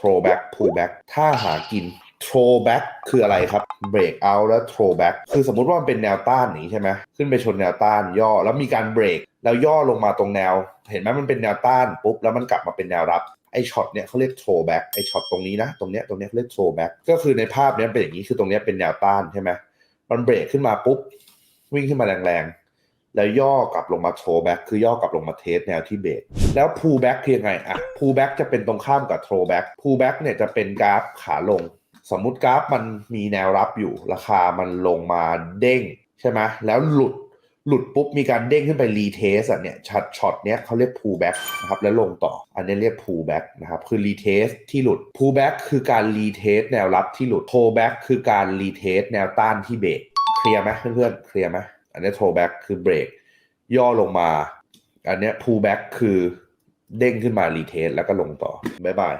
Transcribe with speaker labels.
Speaker 1: throwback pullback ถ้าหากิน throwback คืออะไรครับ break out แล้ว throwback คือสมมุติว่ามันเป็นแนวต้านนี้ใช่ไหมขึ้นไปชนแนวต้านย่อแล้วมีการเบรกแล้วย่อลงมาตรงแนว เห็นไหมมันเป็นแนวต้านปุ๊บแล้วมันกลับมาเป็นแนวรับไอช็อตเนี่ยเขาเรียก throwback ไอช็อตตรงนี้นะ ตรงเนี้ยตรงเนี้ยเขาเรียก throwback ก็คือในภาพเนี้ยเป็นอย่างนี้คือตรงเนี้ยเป็นแนวต้านใช่ไหมมันเบรกขึ้นมาปุ๊บวิ่งขึ้นมาแรงๆ แล้วย่อกลับลงมาโ h แบ็กคือย่อกลับลงมาเทสแนวที่เบรกแล้ว pull back คือยังไงอะ pull back จะเป็นตรงข้ามกับ throw back pull back เนี่ยจะเป็นกราฟขาลง สมมุติกราฟมันมีแนวรับอยู่ ราคามันลงมาเด้ง ใช่ไหมแล้วหลุดหลุดปุ๊บมีการเด้งขึ้นไปรีเทสอะเนี่ยช็อตช็อตเนี้ยเขาเรียก pull back นะครับแล้วลงต่อ อันนี้เรียก pull back นะครับคือรีเทสที่หลุด pull back คือการรีเทสแนวรับที่หลุด pull back คือการรีเทสแนวต้านที่เบรกเคลียร์ไหมเพื่อนๆเคลียร์ไหม อันนี้ pull back คือเบรกย่อลงมา อันนี้ย pull back คือเด้งขึ้นมารีเทสแล้วก็ลงต่อบ๊ายบาย